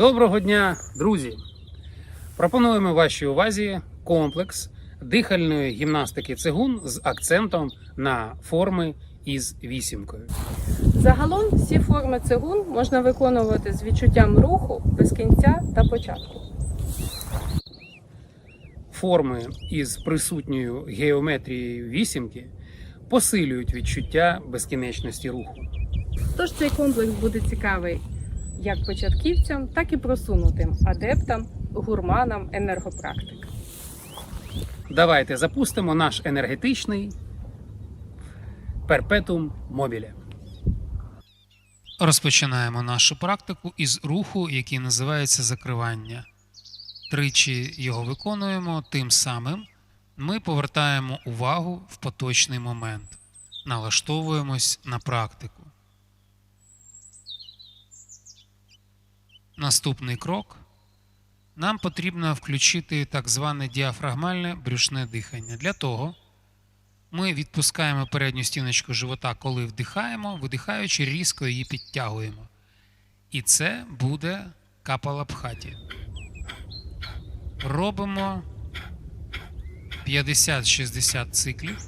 Доброго дня, друзі! Пропонуємо вашій увазі комплекс дихальної гімнастики цигун з акцентом на форми із вісімкою. Загалом всі форми цигун можна виконувати з відчуттям руху без кінця та початку. Форми із присутньою геометрією вісімки посилюють відчуття безкінечності руху. Тож цей комплекс буде цікавий як початківцям, так і просунутим адептам, гурманам, енергопрактикам. Давайте запустимо наш енергетичний перпетум мобіле. Розпочинаємо нашу практику із руху, який називається закривання. Тричі його виконуємо, тим самим ми повертаємо увагу в поточний момент, налаштовуємось на практику. Наступний крок нам потрібно включити так зване діафрагмальне брюшне дихання. Для того ми відпускаємо передню стіночку живота, коли вдихаємо, видихаючи, різко її підтягуємо. І це буде капалабхаті. Робимо 50-60 циклів.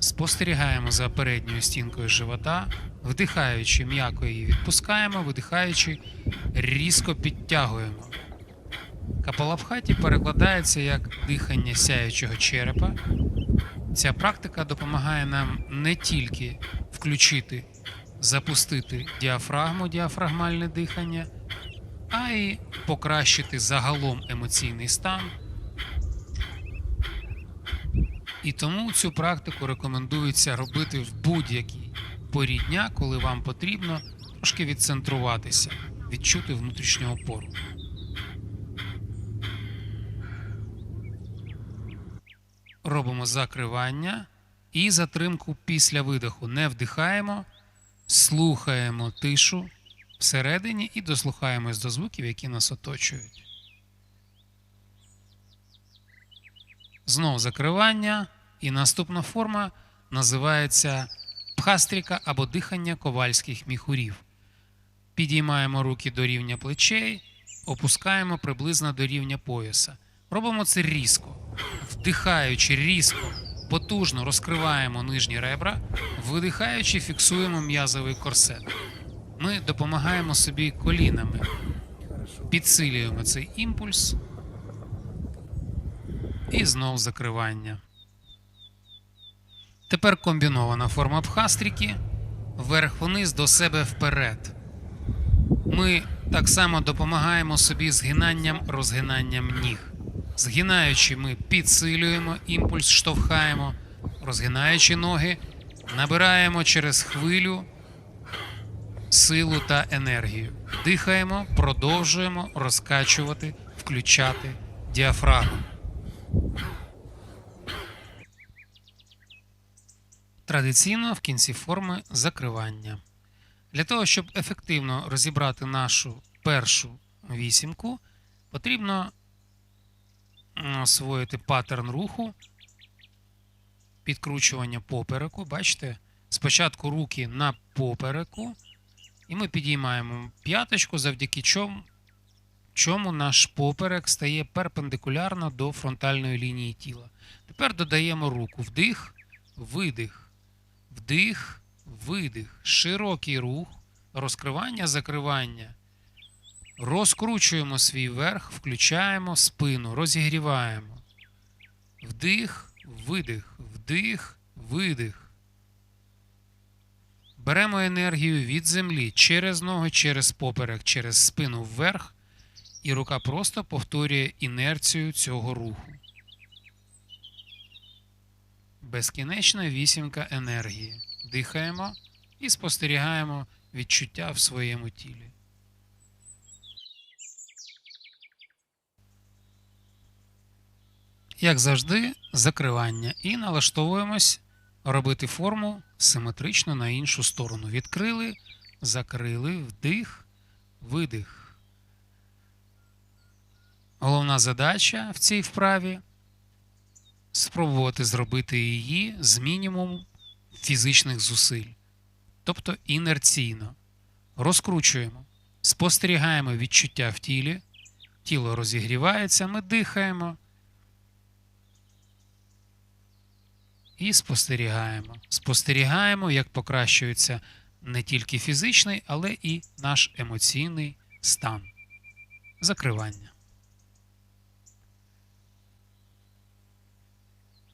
Спостерігаємо за передньою стінкою живота, вдихаючи, м'яко її відпускаємо, видихаючи, різко підтягуємо. Капалабхаті перекладається як дихання сяючого черепа. Ця практика допомагає нам не тільки включити, запустити діафрагму, діафрагмальне дихання, а й покращити загалом емоційний стан. І тому цю практику рекомендується робити в будь-якій порі дня, коли вам потрібно трошки відцентруватися, відчути внутрішню опору. Робимо закривання і затримку після видиху. Не вдихаємо, слухаємо тишу всередині і дослухаємось до звуків, які нас оточують. Знову закривання. І наступна форма називається пхастріка або дихання ковальських міхурів. Підіймаємо руки до рівня плечей, опускаємо приблизно до рівня пояса. Робимо це різко. Вдихаючи різко, потужно розкриваємо нижні ребра, видихаючи, фіксуємо м'язовий корсет. Ми допомагаємо собі колінами, підсилюємо цей імпульс. І знов закривання. Тепер комбінована форма бхастріки. Вверх-вниз до себе вперед. Ми так само допомагаємо собі згинанням, розгинанням ніг. Згинаючи, ми підсилюємо імпульс, штовхаємо, розгинаючи ноги, набираємо через хвилю силу та енергію. Дихаємо, продовжуємо розкачувати, включати діафрагму. Традиційно в кінці форми закривання. Для того, щоб ефективно розібрати нашу першу вісімку, потрібно освоїти паттерн руху, підкручування попереку. Бачите, спочатку руки на попереку, і ми підіймаємо п'яточку, завдяки чому, чому наш поперек стає перпендикулярно до фронтальної лінії тіла. Тепер додаємо руку вдих, видих. Вдих, видих, широкий рух, розкривання, закривання. Розкручуємо свій верх, включаємо спину, розігріваємо. Вдих, видих, вдих, видих. Беремо енергію від землі через ноги, через поперек, через спину вверх, і рука просто повторює інерцію цього руху. Безкінечна вісімка енергії. Дихаємо і спостерігаємо відчуття в своєму тілі. Як завжди, закривання. І налаштовуємось робити форму симетрично на іншу сторону. Відкрили, закрили, вдих, видих. Головна задача в цій вправі спробувати зробити її з мінімумом фізичних зусиль, тобто інерційно. Розкручуємо Спостерігаємо відчуття в тілі. Тіло розігрівається, ми дихаємо. І спостерігаємо. Спостерігаємо, як покращується не тільки фізичний, але і наш емоційний стан. Закривання.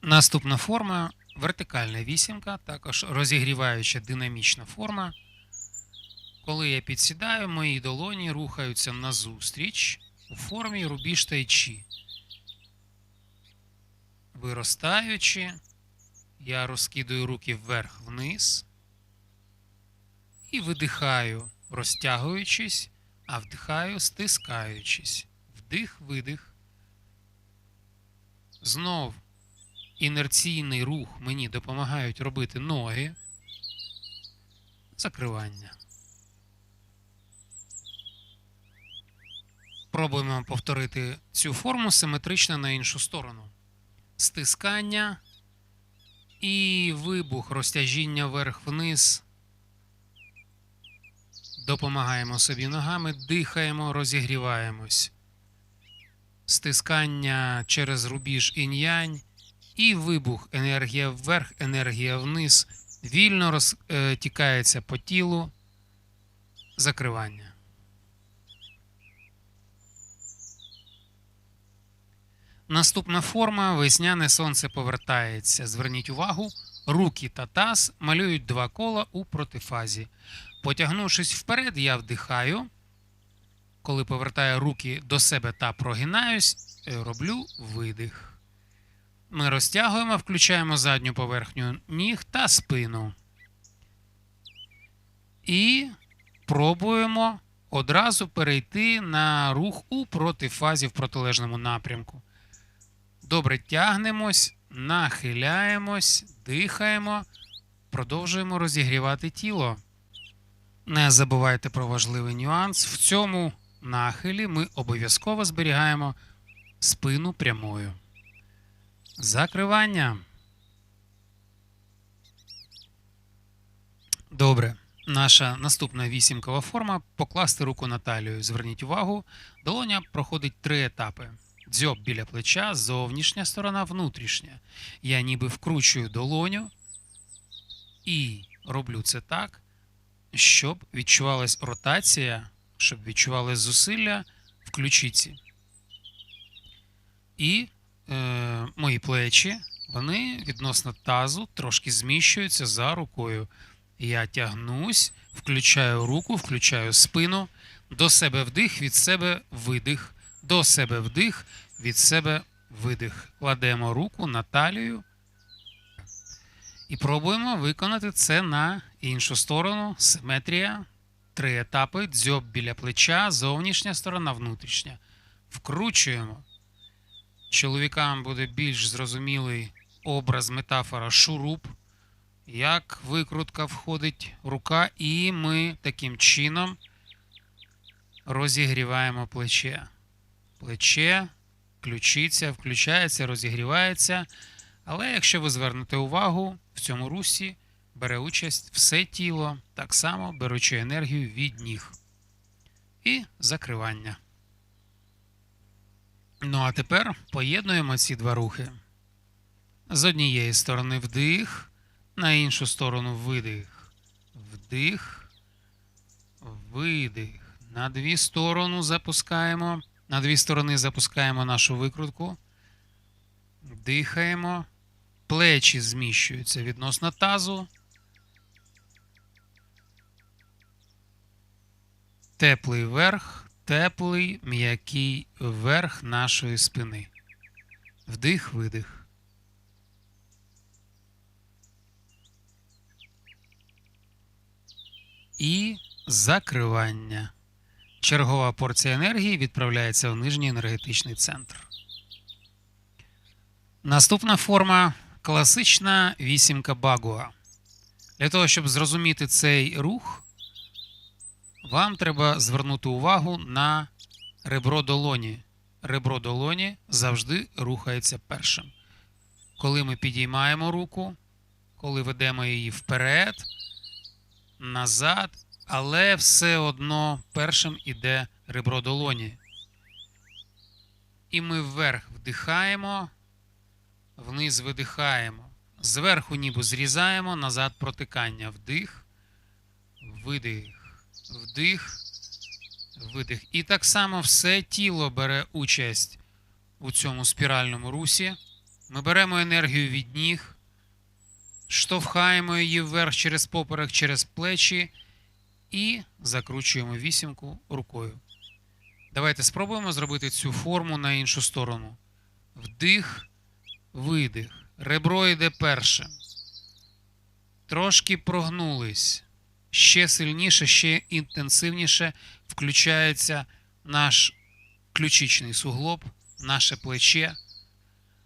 Наступна форма вертикальна вісімка, також розігріваюча динамічна форма. Коли я підсідаю, мої долоні рухаються назустріч у формі рубіж тайчі. Виростаючи, я розкидаю руки вверх-вниз і видихаю, розтягуючись, а вдихаю, стискаючись. Вдих, видих. Знов інерційний рух мені допомагають робити ноги. Закривання. Пробуємо повторити цю форму симетрично на іншу сторону. Стискання і вибух розтяжіння вверх-вниз. Допомагаємо собі ногами, дихаємо, розігріваємось. Стискання через рубіж інь-янь і вибух. Енергія вверх, енергія вниз. Вільно розтікається по тілу. Закривання. Наступна форма весняне сонце повертається. Зверніть увагу, руки та таз малюють два кола у протифазі. Потягнувшись вперед, я вдихаю. Коли повертаю руки до себе та прогинаюсь, е, роблю видих. Ми розтягуємо, включаємо задню поверхню ніг та спину. І пробуємо одразу перейти на рух у протифазі в протилежному напрямку. Добре, тягнемось, нахиляємось, дихаємо, продовжуємо розігрівати тіло. Не забувайте про важливий нюанс. В цьому нахилі ми обов'язково зберігаємо спину прямою. Закривання. Добре. Наша наступна вісімкова форма покласти руку на талію. Зверніть увагу, долоня проходить три етапи. Дзьоб біля плеча, зовнішня сторона, внутрішня. Я ніби вкручую долоню і роблю це так, щоб відчувалась ротація, щоб відчувалось зусилля в ключиці. І мої плечі, вони відносно тазу трошки зміщуються за рукою. Я тягнусь, включаю руку, включаю спину, до себе вдих, від себе видих, до себе вдих, від себе видих. Кладемо руку на талію і пробуємо виконати це на іншу сторону. Симетрія. Три етапи. Дзьоб біля плеча, зовнішня сторона, внутрішня. Вкручуємо. Чоловікам буде більш зрозумілий образ, метафора шуруп. Як викрутка входить рука, і ми таким чином розігріваємо плече. Плече, ключиця, включається, розігрівається. Але якщо ви звернете увагу, в цьому русі бере участь все тіло, так само беручи енергію від ніг. І закривання. Ну а тепер поєднуємо ці два рухи. З однієї сторони вдих, на іншу сторону видих. Вдих, видих. На дві сторони запускаємо. На дві сторони запускаємо нашу викрутку. Дихаємо. Плечі зміщуються відносно тазу. Теплий верх, теплий м'який верх нашої спини. Вдих, видих. І закривання. Чергова порція енергії відправляється в нижній енергетичний центр. Наступна форма класична вісімка Багуа. Для того, щоб зрозуміти цей рух, вам треба звернути увагу на ребро долоні. Ребро долоні завжди рухається першим. Коли ми підіймаємо руку, коли ведемо її вперед, назад але все одно першим іде ребро долоні. І ми вверх вдихаємо, вниз видихаємо. Зверху ніби зрізаємо, назад протикання. Вдих, видих, вдих, видих. І так само все тіло бере участь у цьому спіральному русі. Ми беремо енергію від ніг, штовхаємо її вверх через поперек, через плечі і закручуємо вісімку рукою. Давайте спробуємо зробити цю форму на іншу сторону. Вдих, видих. Ребро йде перше. Трошки прогнулись. Ще сильніше, ще інтенсивніше включається наш ключичний суглоб, наше плече.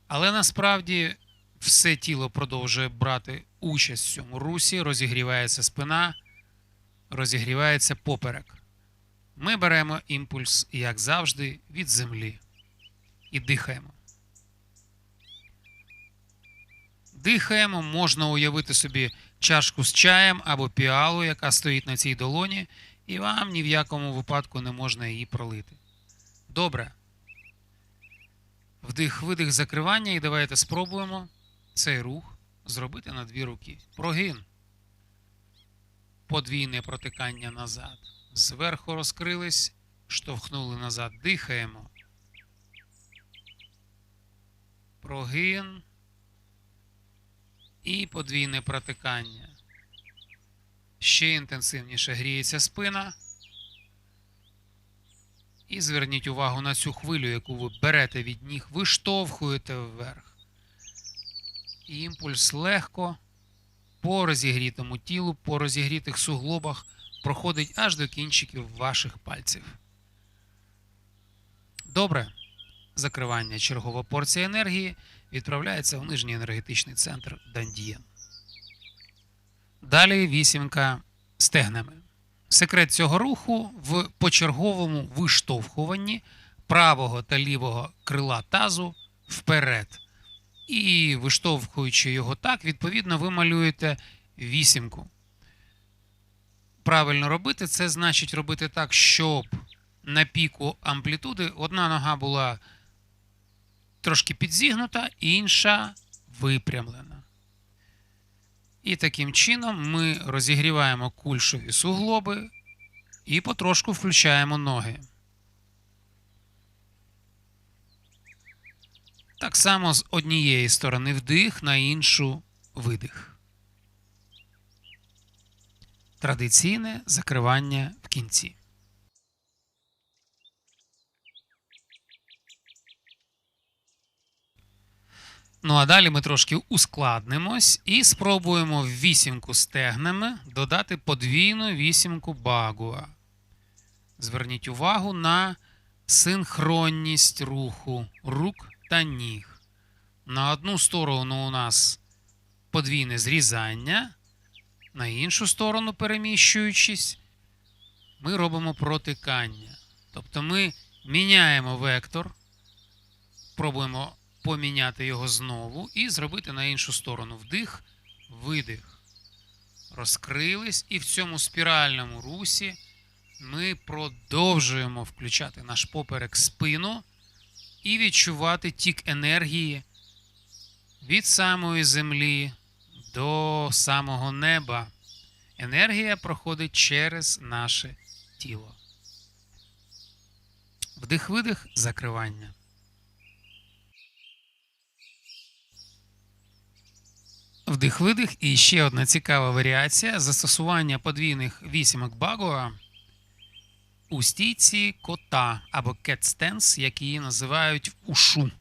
Але насправді все тіло продовжує брати участь в цьому русі, розігрівається спина, розігрівається поперек. Ми беремо імпульс, як завжди, від землі і дихаємо. Дихаємо, можна уявити собі чашку з чаєм або піалу, яка стоїть на цій долоні, і вам ні в якому випадку не можна її пролити. Добре. Вдих, видих, закривання, і давайте спробуємо цей рух зробити на дві руки. Прогин. Подвійне протикання назад. Зверху розкрились, штовхнули назад. Дихаємо. Прогин. І подвійне протикання. Ще інтенсивніше гріється спина. І зверніть увагу на цю хвилю, яку ви берете від ніг, виштовхуєте вверх. Імпульс легко по розігрітому тілу, по розігрітих суглобах проходить аж до кінчиків ваших пальців. Добре. Закривання чергова порція енергії відправляється в нижній енергетичний центр Дандієн. Далі вісімка стегнами. Секрет цього руху в почерговому виштовхуванні правого та лівого крила тазу вперед. І виштовхуючи його так, відповідно, ви малюєте вісімку. Правильно робити це значить робити так, щоб на піку амплітуди одна нога була трошки підзігнута, інша випрямлена. І таким чином ми розігріваємо кульшові суглоби і потрошку включаємо ноги. Так само з однієї сторони вдих, на іншу видих. Традиційне закривання в кінці. Ну а далі ми трошки ускладнимось і спробуємо в вісімку стегнами додати подвійну вісімку багуа. Зверніть увагу на синхронність руху рук та ніг. На одну сторону у нас подвійне зрізання, на іншу сторону, переміщуючись, ми робимо протикання. Тобто ми міняємо вектор, пробуємо поміняти його знову і зробити на іншу сторону. Вдих, видих. Розкрились, і в цьому спіральному русі ми продовжуємо включати наш поперек спину і відчувати тік енергії від самої землі до самого неба. Енергія проходить через наше тіло. Вдих-видих, закривання. Вдих-видих і ще одна цікава варіація застосування подвійних вісімок Багуа у стійці кота або cat stance, як її називають ушу.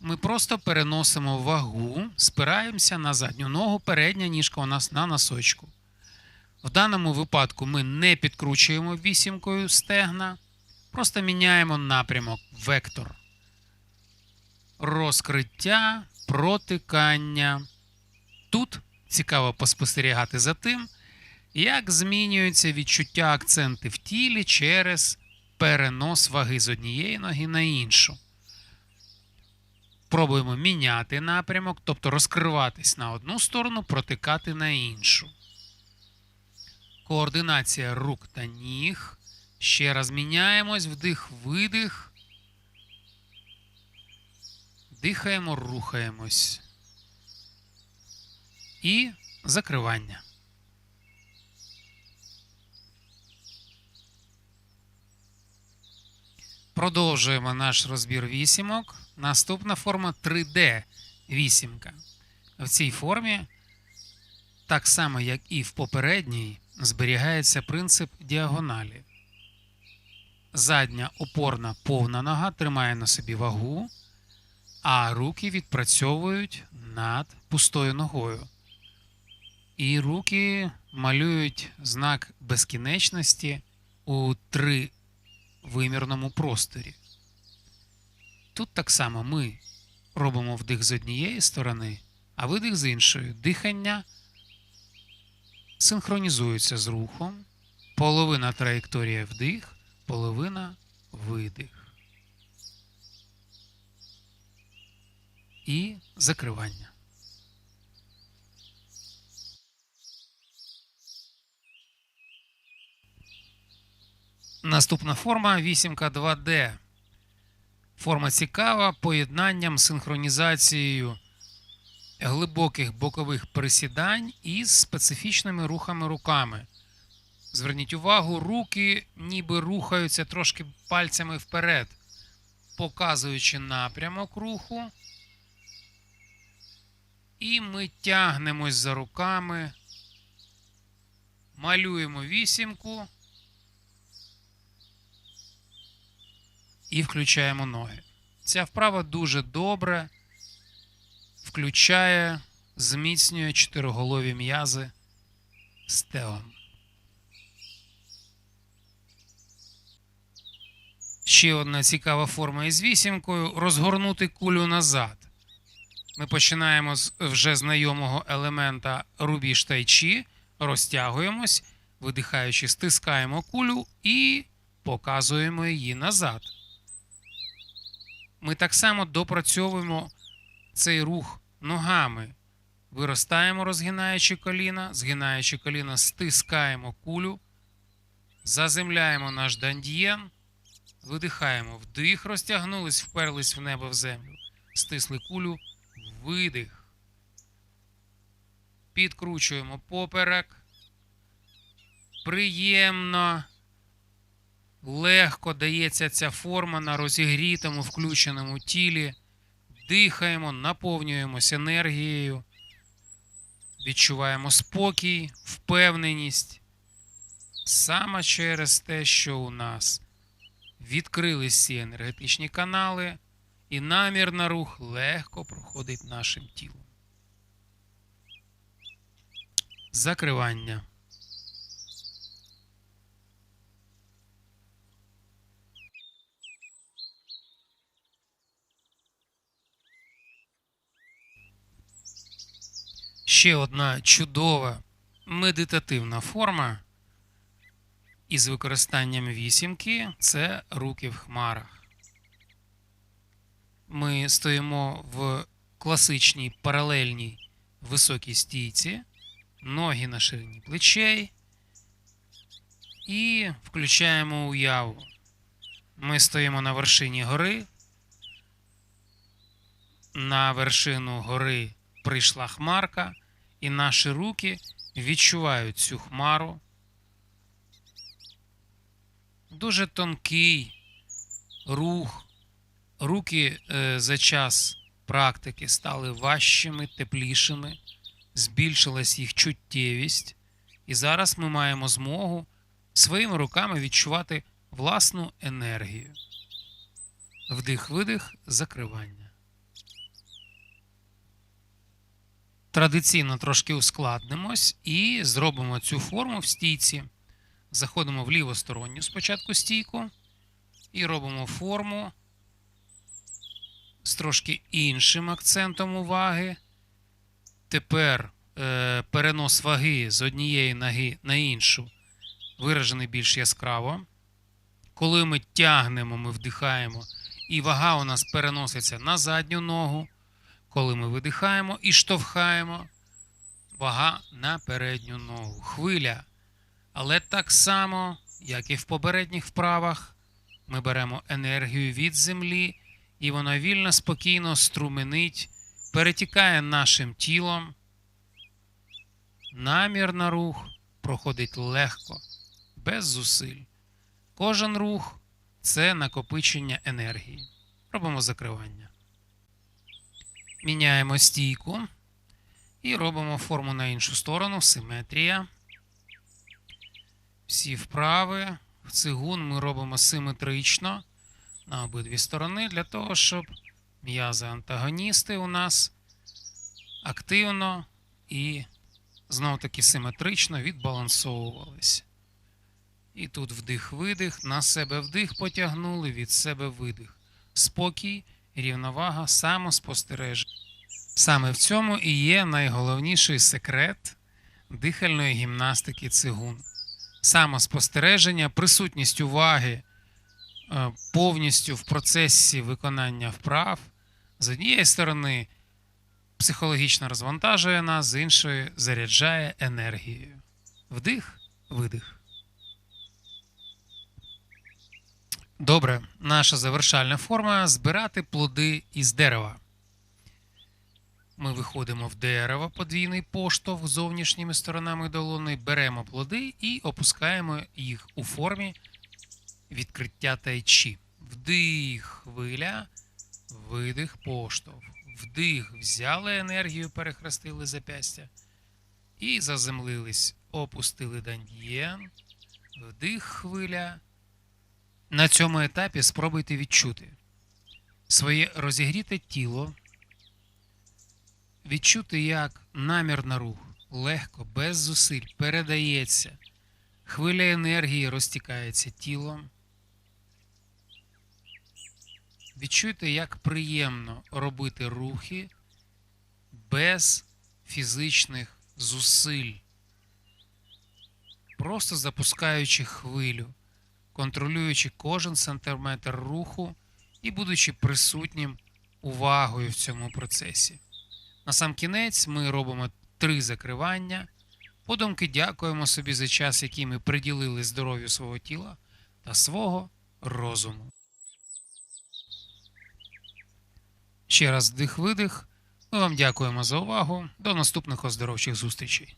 Ми просто переносимо вагу, спираємося на задню ногу, передня ніжка у нас на носочку. В даному випадку ми не підкручуємо вісімкою стегна, просто міняємо напрямок, вектор. Розкриття, протикання. Тут цікаво поспостерігати за тим, як змінюються відчуття акценти в тілі через перенос ваги з однієї ноги на іншу. Пробуємо міняти напрямок, тобто розкриватись на одну сторону, протикати на іншу. Координація рук та ніг. Ще раз міняємось. Вдих, видих. Дихаємо, рухаємось. І закривання. Продовжуємо наш розбір вісімок. Наступна форма 3D вісімка. В цій формі, так само як і в попередній, зберігається принцип діагоналі. Задня опорна повна нога тримає на собі вагу, а руки відпрацьовують над пустою ногою. І руки малюють знак безкінечності у тривимірному просторі. Тут так само ми робимо вдих з однієї сторони, а видих з іншої. Дихання синхронізується з рухом. Половина траєкторія вдих, половина видих. І закривання. Наступна форма 8К 2D. Форма цікава поєднанням синхронізацією глибоких бокових присідань із специфічними рухами руками. Зверніть увагу, руки ніби рухаються трошки пальцями вперед, показуючи напрямок руху. І ми тягнемось за руками, малюємо вісімку і включаємо ноги. Ця вправа дуже добре включає, зміцнює чотириголові м'язи стегон. Ще одна цікава форма із вісімкою розгорнути кулю назад. Ми починаємо з вже знайомого елемента рубіж тайчі, розтягуємось, видихаючи, стискаємо кулю і показуємо її назад. Ми так само допрацьовуємо цей рух ногами. Виростаємо, розгинаючи коліна, згинаючи коліна, стискаємо кулю, заземляємо наш дандієн, видихаємо вдих, розтягнулись, вперлись в небо в землю, стисли кулю, видих. Підкручуємо поперек. Приємно, легко дається ця форма на розігрітому, включеному тілі. Дихаємо, наповнюємося енергією, відчуваємо спокій, впевненість. Саме через те, що у нас відкрились всі енергетичні канали, і намір на рух легко проходить нашим тілом. Закривання. Ще одна чудова медитативна форма із використанням вісімки це руки в хмарах. Ми стоїмо в класичній паралельній високій стійці, ноги на ширині плечей і включаємо уяву. Ми стоїмо на вершині гори. На вершину гори прийшла хмарка, і наші руки відчувають цю хмару. Дуже тонкий рух. Руки е, за час практики стали важчими, теплішими, збільшилась їх чуттєвість, і зараз ми маємо змогу своїми руками відчувати власну енергію. Вдих-видих, закривання. Традиційно трошки ускладнимось і зробимо цю форму в стійці. Заходимо в лівосторонню спочатку стійку і робимо форму з трошки іншим акцентом уваги. Тепер е, перенос ваги з однієї ноги на іншу виражений більш яскраво. Коли ми тягнемо, ми вдихаємо, і вага у нас переноситься на задню ногу. Коли ми видихаємо і штовхаємо, вага на передню ногу. Хвиля Але так само, як і в попередніх вправах, ми беремо енергію від землі, і вона вільно, спокійно струменить, перетікає нашим тілом. Намір на рух проходить легко, без зусиль. Кожен рух це накопичення енергії. Робимо закривання. Міняємо стійку і робимо форму на іншу сторону. Симетрія. Всі вправи. В цигун ми робимо симетрично на обидві сторони для того, щоб м'язи антагоністи у нас активно і знов таки симетрично відбалансовувалися. І тут вдих-видих, на себе вдих потягнули, від себе видих. Спокій, рівновага, самоспостереження. Саме в цьому і є найголовніший секрет дихальної гімнастики цигун. Самоспостереження, присутність уваги повністю в процесі виконання вправ. З однієї сторони, психологічно розвантажує нас, з іншої заряджає енергією. Вдих, видих. Добре, наша завершальна форма збирати плоди із дерева. Ми виходимо в дерево, подвійний поштовх зовнішніми сторонами долони, беремо плоди і опускаємо їх у формі відкриття тайчі. Вдих, хвиля, видих, поштовх. Вдих, взяли енергію, перехрестили запястя і заземлились, опустили дандієн. Вдих, хвиля. На цьому етапі спробуйте відчути своє розігріте тіло, відчути, як намір на рух легко, без зусиль передається, хвиля енергії розтікається тілом. Відчуйте, як приємно робити рухи без фізичних зусиль, просто запускаючи хвилю контролюючи кожен сантиметр руху і будучи присутнім увагою в цьому процесі. На сам кінець ми робимо три закривання. Подумки дякуємо собі за час, який ми приділили здоров'ю свого тіла та свого розуму. Ще раз вдих-видих. Ми вам дякуємо за увагу. До наступних оздоровчих зустрічей.